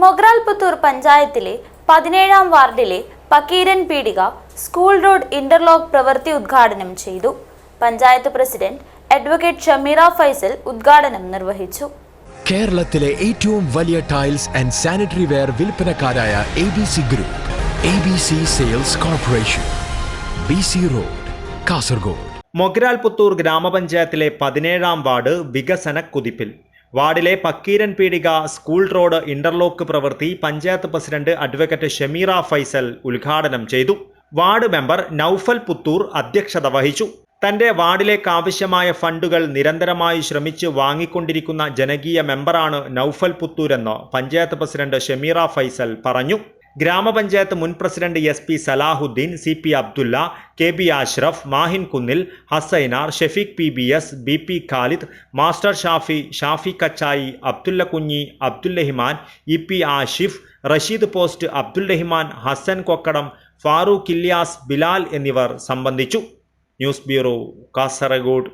മൊഗ്രാൽ പുത്തൂർ പഞ്ചായത്തിലെ പതിനേഴാം വാർഡിലെ Pakkeeran Peedika school road interlock പ്രവൃത്തി ഉദ്ഘാടനം ചെയ്തു. പഞ്ചായത്ത് പ്രസിഡന്റ് അഡ്വക്കേറ്റ് ഷമീറ ഫൈസൽ ഉദ്ഘാടനം നിർവഹിച്ചു. കേരളത്തിലെ ഏറ്റവും വലിയ tiles and sanitary ware വിൽപ്പനക്കാരായ A B C group A B C sales corporation B C road Kasaragod. Mogral Puthur ഗ്രാമപഞ്ചായത്തിലെ പതിനേഴാം വാർഡ് വികസന കുതിപ്പിൽ വാർഡിലെ Pakkeeran Peedika school road interlock പ്രവൃത്തി പഞ്ചായത്ത് പ്രസിഡന്റ് അഡ്വക്കേറ്റ് ഷമീറ ഫൈസൽ ഉദ്ഘാടനം ചെയ്തു. വാർഡ് മെമ്പർ നൌഫൽ പുത്തൂർ അധ്യക്ഷത വഹിച്ചു. തന്റെ വാർഡിലേക്ക് ആവശ്യമായ ഫണ്ടുകൾ നിരന്തരമായി ശ്രമിച്ച് വാങ്ങിക്കൊണ്ടിരിക്കുന്ന ജനകീയ മെമ്പറാണ് നൌഫൽ പുത്തൂരെന്ന് പഞ്ചായത്ത് പ്രസിഡന്റ് ഷമീറ ഫൈസൽ പറഞ്ഞു. ഗ്രാമപഞ്ചായത്ത് മുൻ president S P Salahuddin C P Abdulla K B Ashraf Mahin Kunnil Hasainar Shefeeq P B S B P Khalid master Shafi Shafi Kachayi Abdulla Kunhi Abdulrahiman E P Ashif Rasheed post Abdul Rahiman Hasan Kokkadam Farooq Ilyas Bilal എന്നിവർ സംബന്ധിച്ചു. News bureau Kasaragod.